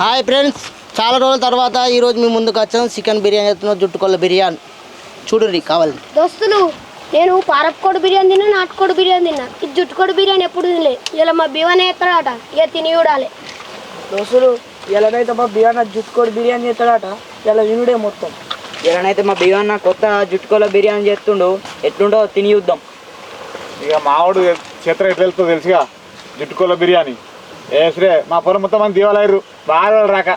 Hi friends చాలా రోజుల తర్వాత ఈరోజు మీ ముందుకు వచ్చాం. చికెన్ బిర్యానీ చేస్తున్నాం జుట్టుకొల్ల బిర్యానీ. చూడండి కావాలి. దోస్తులు నేను పారపుకోడి బిర్యానీ తిన్నా నాటుకోడి బిర్యానీ తిన్నా. ఇది జుట్టుకోడి బిర్యానీ ఎప్పుడు తినలే. ఇలా మా బివనే ఎత్తాడట ఇక తిని చూడాలి. దోస్తులు ఎలాగైతే మా బియ్యాన్న జుట్టుకోడి బిర్యానీ చేస్తాడట ఇలా వినుడే మొత్తం. ఎలానైతే మా బియ్యన్న కొత్త జుట్టుకోల బిర్యానీ చేస్తుండు ఎట్లుండో తిని చూద్దాం. ఇక మావాడు చేత్ర ఎట్లా వెళ్తుందో తెలుసుగా జుట్టుకోల బిర్యానీ. ఏసరే మా పొలం మొత్తం మంది దీవాలయ్యారు. బాగా రాక.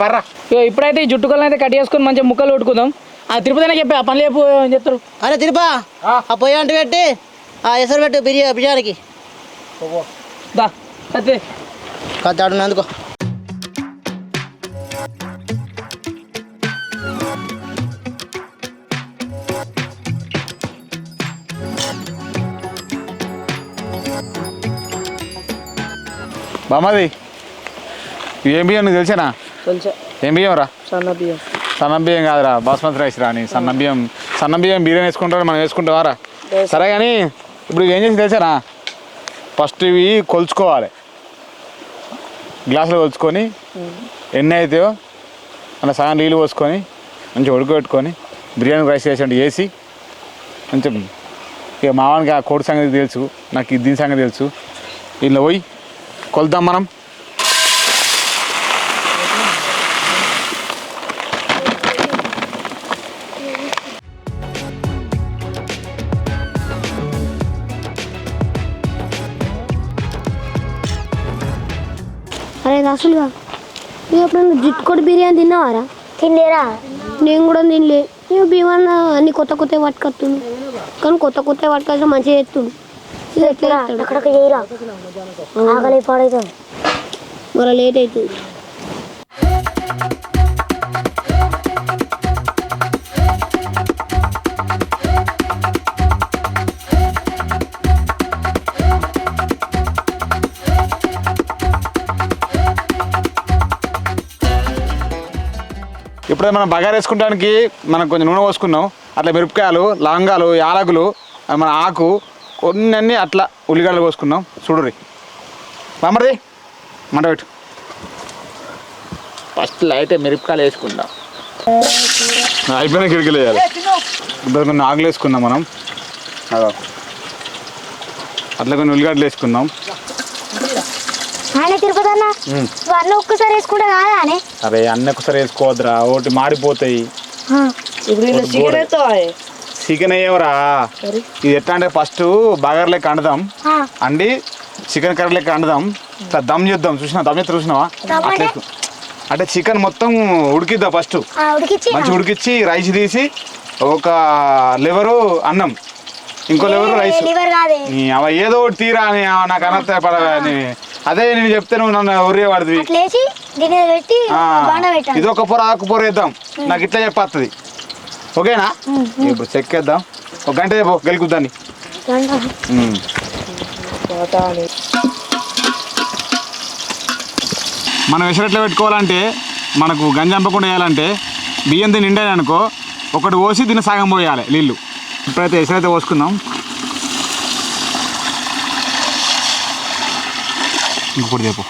పర్రా. ఇప్పుడైతే ఈ జుట్టుకోలను అయితే కట్ చేసుకొని మంచిగా ముక్కలు కొట్టుకుందాం. ఆ తిరుపతినే చెప్పి ఆ పని లేపు అని చెప్తారు. అరే తిరుపా ఆ. పొయ్యి అంటు పెట్టి ఆ ఎసరు పెట్టు బిర్యా బిర్యానీకి. దా కత్తి. కత్తాడు అందుకో బామ్మది ఏం బియ్యం నీకు తెలిసేనా? తెలుసా. ఏం బియ్యం రా? సన్న బియ్యం. సన్నం బియ్యం కాదురా బాస్మతి రైస్ రాని సన్నం బియ్యం సన్నం బియ్యం బిర్యానీ వేసుకుంటారు మనం వేసుకుంటావారా సరే కానీ ఇప్పుడు ఏం చేసి తెలిసానా? ఫస్ట్ ఇవి కొలుచుకోవాలి. గ్లాసులో కొలుచుకొని ఎన్ని అవుతాయో అలా సగం నీళ్ళు పోసుకొని మంచిగా ఉడకబెట్టుకొని బిర్యానీ రైస్ వేసి వేసి కొంచెం ఇక మావానికి ఆ కోడి సంగతి తెలుసు నాకు ఇది దీని సంగతి తెలుసు. ఇలా పోయి కొలుద్దాం మనం. అరే అసలుగా నువ్వు ఎప్పుడైనా జుట్టుకోడి బిర్యానీ తిన్నావారా? తినలేరా? నేను కూడా తినలే. నువ్వు భీమన్న అన్ని కొత్త కొత్త పట్టుకొస్తుంది కానీ కొత్త కొత్త పట్టుకొచ్చి మంచిగా ఎట్లా అక్కడికి చేయరా. ఆకలి పాడవుతుంది మరి లేట్ అవుతుంది ఇప్పుడే మనం బగారు వేసుకుంటానికి మనం కొంచెం నూనె పోసుకున్నాం. అట్లా మిరపకాయలు లవంగాలు యాలకులు మన ఆకు కొన్ని అన్ని అట్లా ఉల్లిగడ్డలు పోసుకున్నాం చూడుర్రి. మామది మంట పెట్టు. ఫస్ట్ లైట్ మిరపకాయలు వేసుకుందాం. అయిపోయిన కిరికలు వేయాలి. ఇప్పుడు కొన్ని ఆకులు వేసుకుందాం మనం. అదో. అట్లా కొన్ని ఉల్లిగడ్డలు వేసుకుందాం. ఆయన తిరుపతి అన్న ఒక్కసారి వేసుకుంటే కాదా అని? అరే అన్నీ ఒకసారి వేసుకోవద్దురా. ఒకటి మాడిపోతాయి. చికెన్ అయ్యేవరా? ఇది ఎట్లా అంటే ఫస్ట్ బగారు లెక్క అండుదాం. అండి చికెన్ కర్రీ లెక్క అండుదాం. ఇట్లా దమ్ చేద్దాం. చూసినా దమ్ చేస్తా చూసినావా? అట్లా. అంటే చికెన్ మొత్తం ఉడికిద్దాం ఫస్ట్ మంచి ఉడికిచ్చి రైస్ తీసి ఒక లివరు అన్నం. ఇంకో లివరు రైస్ అవ ఏదో ఒకటి తీరా అని నాకు అనర్థ పడని అదే నేను చెప్తే నువ్వు నన్ను ఉర్రే పడుతుంది ఇది ఒక పొర ఆకు పొర వేద్దాం. నాకు ఇట్లా చెప్పేస్తుంది ఓకేనా? ఇప్పుడు చెక్కేద్దాం ఒక గంట చెప్పు గెలుకుద్దాన్ని. మనం ఎసరు ఎట్లా పెట్టుకోవాలంటే మనకు గంజంపకుండా వేయాలంటే బియ్యం దీన్ని నిండాలి అనుకో ఒకటి పోసి దీన్ని సగం పోయాలి నీళ్ళు. ఇప్పుడైతే ఎసరైతే పోసుకుందాం. ఇంకొకటి చెప్పు.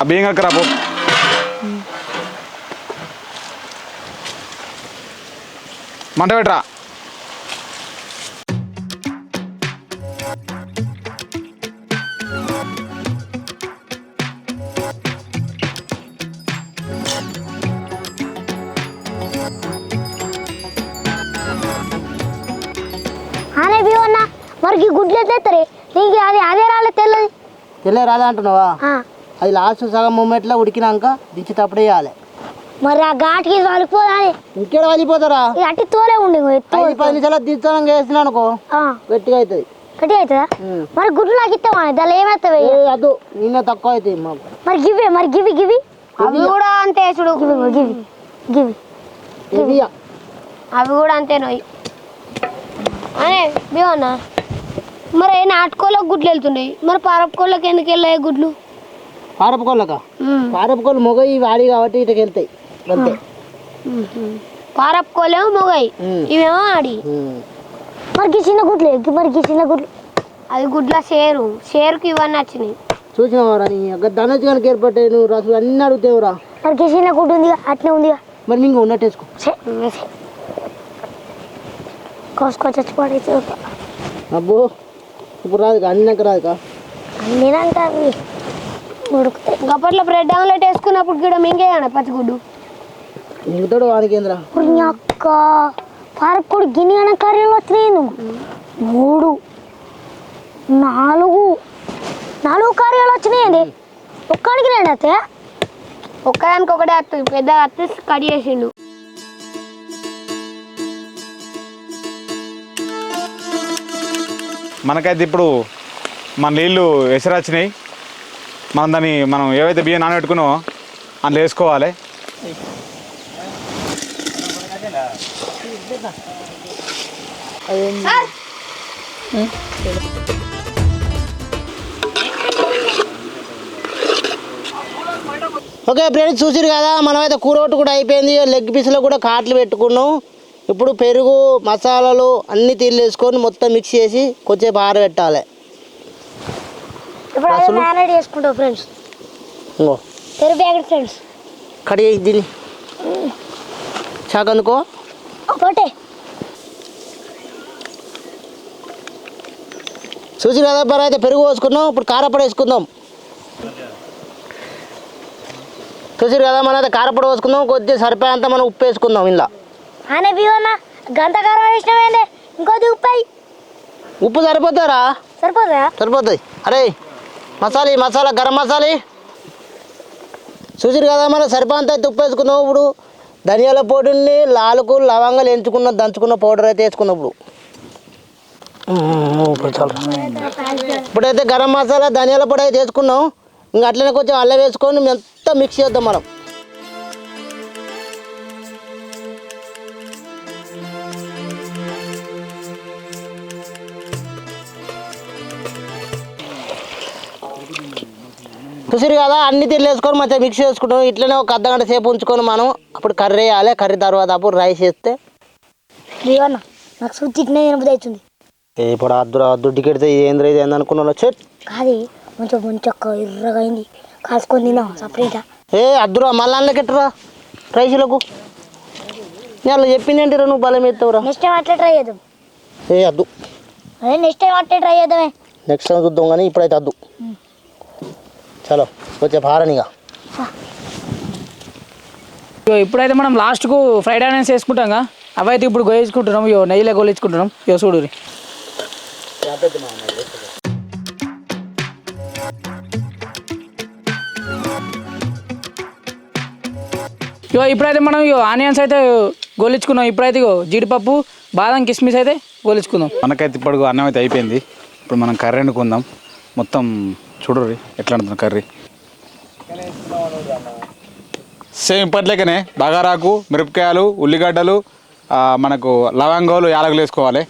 ఆ బియ్యం కక్కరా మంట పెట్టరా. గుడ్లు నీకు అది అదే రాలే తెల్లది. తెల్ల రాదా అంటున్నావా? ఆ, అది లాస్ట్ సగం మూమెంట్లో ఉడికినాక దించి తప్పుడే వేయాలి మరి ఆ ఘాటికి వలిపోదా అని ఇంకేడ వెళ్ళిపోతారా ఇది అట్టి తోలే ఉండి ఐదు పది నిమిషాలు దించడం వేసినా అనుకో గట్టిగా అవుతుంది గట్టి అవుతుందా. మరి గుడ్లు నాకు ఇస్తావా దాని ఏ అద్దు నిన్న తక్కువ అవుతాయి మాకు. మరి గివ్వే మరి గివి గివి అవి కూడా అంతే చూడు. గివి గివి గివి ఇవియా అవి కూడా అంతే నోయి. అనే భీమన్న మరి నాటుకోళ్ళకి గుడ్లు వెళ్తున్నాయి? మరి పారపుకోళ్ళకి ఎందుకు వెళ్ళాయి గుడ్లు? పారపుకోళ్ళక? పారపుకోళ్ళు మొగ ఇవి ఆడి కాబట్టి ఇటుకి వెళ్తాయి అంతే పారపుకోలేమో మొగాయి. ఇవేమో ఆడి. ఉమ్. మరి గీ చిన్న గుడ్లు ఎగ్గి మరి గీ చిన్న గుడ్లు. అది గుడ్ల షేరు. షేరుకి ఇవన్నీ వచ్చినాయి చూసినావారా నీ? ధనజ్ కనుక ఏర్పడ్డాయి నువ్వు రాసు అన్ని అడుగుతావురా మరి కిచెన్లో గుడ్డు ఉంది అట్నే ఉంది మరి మీకు ఉన్నట్టేసుకో కోసుకొని చచ్చిపోతే అబ్బో ఇప్పుడు రాదు అన్నాక రాదుకా అన్నినాక ఉడుకుతాయి. గప్పట్లో బ్రెడ్ ఆమ్లెట్ వేసుకున్నప్పుడు కూడా మింగేయన పచ్చిగుడ్డు. మిగతాడు వానికేంద్రా? అక్క పార్క్ కూడా గిన్నె అన్న కర్రీలు వచ్చినాయి మూడు నాలుగు నాలుగు కర్రీలు వచ్చినాయండి. ఒక్కడికి రెండు అయితే ఒక్కదానికి ఒకటే వస్తుంది పెద్ద అత్తి కట్ చేసిండు. మనకైతే ఇప్పుడు మన నీళ్ళు ఎసరు వచ్చినాయి మనం దాన్ని మనం ఏవైతే బియ్యం నానబెట్టుకున్నామో అందులో వేసుకోవాలి. ఓకే ఫ్రెండ్స్ చూసిరు కదా మనమైతే కూర ఒకటి కూడా అయిపోయింది. లెగ్ పీస్లో కూడా కాట్లు పెట్టుకున్నాం. ఇప్పుడు పెరుగు మసాలాలు అన్ని తీర్లు వేసుకొని మొత్తం మిక్స్ చేసి కొంచెం ఆరబెట్టాలి. చేసుకుంటావు ఫ్రెండ్స్ పెరుగు ఫ్రెండ్స్ కడిగే దీన్ని. చాకు అందుకో. ఒకటే చూసి కదా అయితే పెరుగు పోసుకున్నాం ఇప్పుడు కారపొడి వేసుకుందాం. చూసిరు కదా మనం అయితే కారపొడి పోసుకుందాం కొద్దిగా సరిపోయేంత మనం ఉప్పు వేసుకుందాం ఇలా బియ్యన్న గంట కారం వేసినవేంది ఇంకోది ఉప్పాయి ఉప్పు సరిపోతారా సరిపోతుందా? సరిపోతుంది అరే మసాలా మసాలా గరం మసాలా. చూసిరు కదా మనం సరిపోంత అయితే ఉప్పు వేసుకుందాం ఇప్పుడు. ధనియాల పొడిని లాలకు లవంగాలు ఎంచుకున్న దంచుకున్న పౌడర్ అయితే వేసుకున్నాం ఇప్పుడు ఉమ్, ఇప్పుడు చాలు. ఇప్పుడైతే గరం మసాలా ధనియాల పొడి అయితే వేసుకున్నాం. ఇంకా అట్లనే కొంచెం అల్లం వేసుకొని మొత్తం మిక్స్ చేద్దాం మనం. చూసిరు కదా అన్ని తీర్లు వేసుకొని మంచిగా మిక్స్ చేసుకుంటాం. ఇట్లనే ఒక అర్ధ గంట సేపు ఉంచుకొని మనం అప్పుడు కర్రీ వేయాలి. కర్రీ తర్వాత అప్పుడు రైస్ వేస్తే నాకు ఇట్నే తినబుద్ధి అవుతుంది. ఇప్పుడు అద్దు అద్దు టికెట్ ఏంద్ర ఇది ఏందనుకున్నా చెట్. కాదు కొంచెం మంచి ఎర్రగా అయింది. కాసుకొని తిన్నాం సపరేటా ఏ అద్దురా మళ్ళీ అందుకెట్టురా రైసులకు నేను చెప్పిందేంటిరా నువ్వు బలం ఎత్తావురా? నెక్స్ట్ టైం అట్లా ట్రై చేద్దాం. ఏ అద్దు. అదే నెక్స్ట్ టైం అట్లే ట్రై చేద్దామే. నెక్స్ట్ టైం చూద్దాం కానీ ఇప్పుడైతే అద్దు. చలో వచ్చే పారనిగా ఇప్పుడైతే మనం లాస్ట్కు ఫ్రైడ్ ఆనియన్స్ వేసుకుంటాం అవైతే ఇప్పుడు గోయించుకుంటున్నాం ఇయో నెయ్యిలో గోలించుకుంటున్నాం ఇయో చూడు ఇగో ఇప్పుడైతే మనం ఇగో ఆనియన్స్ అయితే గోలించుకున్నాం ఇప్పుడైతే ఇగో జీడిపప్పు బాదం కిస్మిస్ అయితే గోలించుకుందాం మనకైతే ఇప్పుడు అన్నం అయితే అయిపోయింది. ఇప్పుడు మనం కర్రీ వండుకుందాం మొత్తం చూడరు ఎట్లా వండుతుంది కర్రీ? సేమ్ ఇప్పట్లేకనే. బగారాకు మిరపకాయలు ఉల్లిగడ్డలు మనకు లవంగాలు యాలకులు వేసుకోవాలి.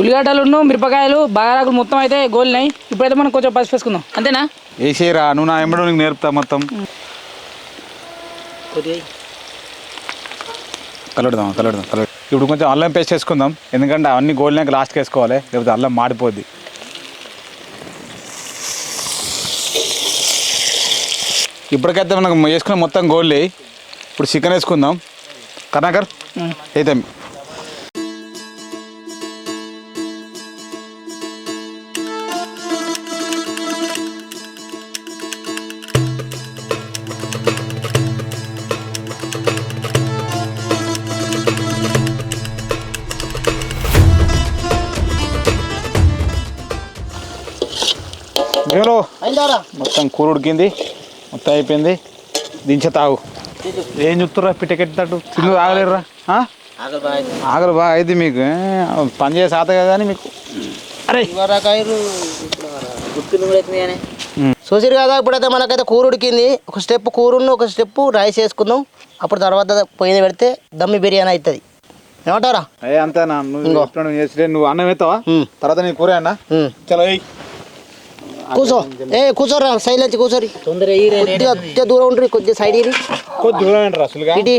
ఉల్లిగడ్డలు మిరపకాయలు బాగారాకులు మొత్తం అయితే గోలినాయి. ఇప్పుడైతే మనం కొంచెం పసుపు వేసుకుందాం. అంతేనా? వేసేరా నువ్వు నా ఎంబడో నీకు నేర్పుతా మొత్తం. కలడదాం కలడదాం కలడ ఇప్పుడు కొంచెం అల్లం పేస్ట్ వేసుకుందాం ఎందుకంటే అవన్నీ గోలినాక లాస్ట్కి వేసుకోవాలి. లేకపోతే అల్లం మాడిపోద్ది. ఇప్పటికైతే మనకు వేసుకున్న మొత్తం గోళ్ళి ఇప్పుడు చికెన్ వేసుకుందాం. కర్ణాకర్ అయితే మొత్తం కూర ఉడికింది మొత్తం అయిపోయింది. దించే తాగు. ఏం చూస్తుర్రా? పిట్టకెట్టినట్టు తిందు ఆగలేరురా. ఆ? ఆకలి బాగా ఆగలు బాగా అయితే మీకు? పని చేసే సాత కానీ మీకు. అరే. చూసిరు కదా ఇప్పుడైతే మనకైతే కూర ఉడికింది ఒక స్టెప్ కూరను ఒక స్టెప్ రైస్ వేసుకుందాం అప్పుడు తర్వాత పొయ్యి పెడితే దమ్మి బిర్యానీ అవుతుంది ఏమంటారా ఏ అంతేనా నువ్వు నువ్వు చేస్తే నువ్వు అన్నం ఉమ్. తర్వాత నీ కూర అన్న. చలో ఏయ్. కూర్చో ఏ కూర్చోరా నుంచి కూర్చోరి కొద్దిగా కొద్దిగా దూరం ఉండ్రి కొద్దిగా సైడ్ ఇరి కొద్ది దూరం రసులుగా ఇటు.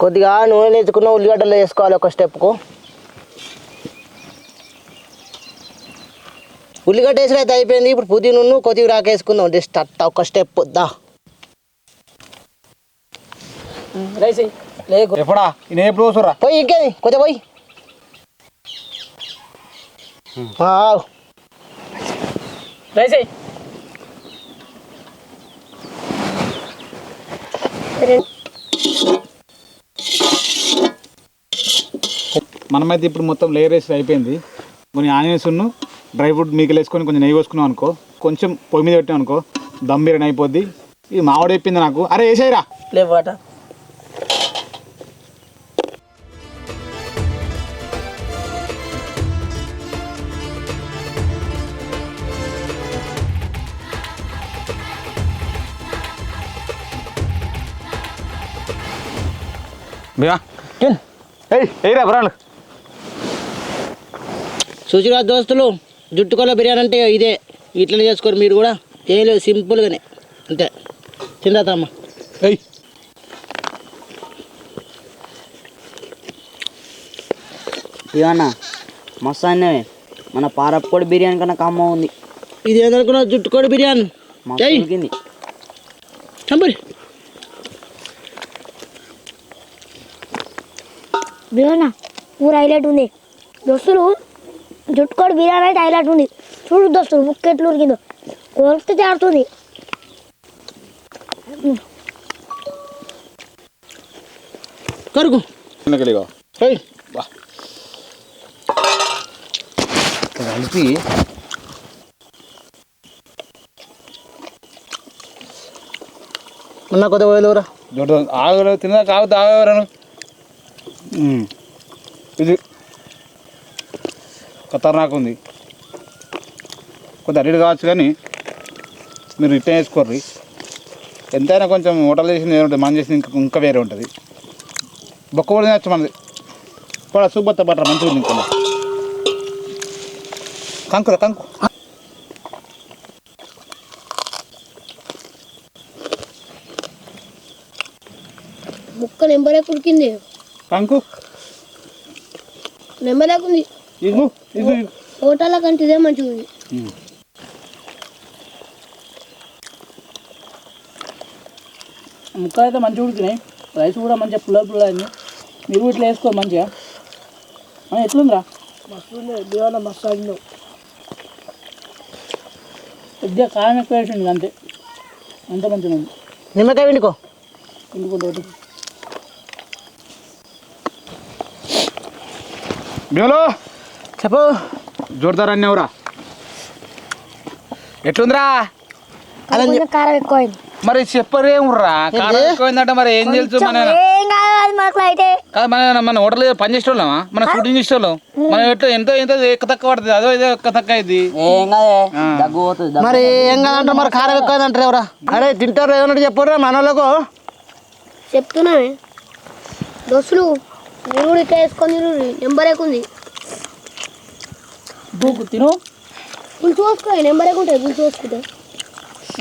కొద్దిగా నూనె నేర్చుకున్న ఉల్లిగడ్డలు వేసుకోవాలి ఒక స్టెప్కు ఉల్లిగడ్డ వేసిన అయితే అయిపోయింది. ఇప్పుడు పుదీను కొద్దిగా రాక వేసుకుందాం జస్ట్ అట్ట ఒక స్టెప్. దా. రైస్. లేకు. ఎప్పుడా? నేను ఎప్పుడు వస్తురా పోయి ఇంకేది? కొద్దిగా పోయి. రైస్. మనమైతే ఇప్పుడు మొత్తం లేయర్ వేసి అయిపోయింది. కొన్ని ఆనియన్స్ డ్రై ఫ్రూట్ మీకు వేసుకొని కొంచెం నెయ్యి వేసుకున్నాం అనుకో కొంచెం పొయ్యి మీద పెట్టాం అనుకో దమ్ బిర్యానీ అయిపోద్ది. ఇది మావాడు చెప్పింది నాకు. అరే వేసేయరా. లేవాట ఏయ్ బరాలు. చూసిరా దోస్తులు. జుట్టుకొల్ల బిర్యానీ అంటే ఇదే. ఇట్లనే చేసుకోరు మీరు కూడా. ఏం లేదు సింపుల్గానే. అంతే. తిందా తమ్మ ఏయ్. ఇవన్నా మస్తు అన్నవే మన పారప్పొడి బిర్యానీ కన్నా కమ్మ ఉంది. ఇది ఏదనుకున్నా జుట్టుకోడి బిర్యానీ? చంపరి. బిర్యానా ఊరు హైలైట్ ఉంది. దోస్తులు జుట్టుకోడి బిర్యానీ అయితే హైలైట్ ఉంది. చూడు దోస్తులు ముక్క ఎట్లు ఉరికిందో. కొలిస్తే జారుతుంది. కరుకు కలిపి. ఉన్న కొద్దిగా పోయలేవురా జోడు ఆగు తిన్నా కావద్దు ఆగవరాను ఇది ఖతర్నాక్ ఉంది. కొద్ది అడిగి కావచ్చు కానీ మీరు ఇట్టే వేసుకోర్రి. ఎంతైనా కొంచెం హోటల్ చేసింది ఏమి ఉంటుంది మనం చేసింది ఇంకా ఇంకా వేరే ఉంటుంది. బొక్క కూడా తినచ్చు మనది. కూడా సూపత్త బట్టర్ మంచిగా ఉంది ఇంకా. కంకురా కంకు. ముక్క నెంబరేకు ఉడికింది కంకు. నెంబరేకుంది ఇగు ఇగు ఇగు. హోటల్ కంటే ఇదే మంచిగా ఉంది ముక్కలు అయితే మంచిగా ఉడికినాయి రైస్ కూడా మంచిగా పుల్ల పుల్ల అయింది మీరు ఇట్లా వేసుకో మంచిగా ఎట్లుందిరా మస్తు ఉంది మస్తు అయింది కొద్దిగా కారం ఎక్కువ వేసింది అంతే అంత మంచిగా ఉంది నిమ్మకాయ వండుకో ఇందుకుంటే ఒకటి చెప్పు. జోర్దార్ అన్నవరా ఎట్లుందిరా? కొంచెం కారం మరి చెప్పరేమురా కారం ఎక్కువైందంటే మరి ఏం తెలుసు మన ఏం కాదు అది మనకు అయితే? కాదు మన మన హోటల్ పని చేసేవాళ్ళమా మన షూటింగ్ చేసేవాళ్ళం మనం ఎట్లా ఎంతో ఎంతో ఎక్కువ తక్కువ పడుతుంది. అదో ఇదో ఎక్కువ తక్కువ అయింది. ఏం కాదే. మరి ఏం కాదంటారు మరి కారం ఎక్కువ అంటారు ఎవరా? అరే తింటారు ఏమన్నట్టు చెప్పరా మన వాళ్ళకు చెప్తున్నానే దోస్తులు మీరు కూడా ఇట్లా వేసుకొని నెంబర్ ఉంది. దూకు తిను పులుసు పోసుకో నెంబర్ ఉంటుంది పులుసు పోసుకుంటే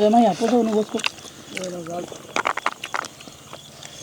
ఏమయ్యా అప్పుడు నువ్వు పోసుకో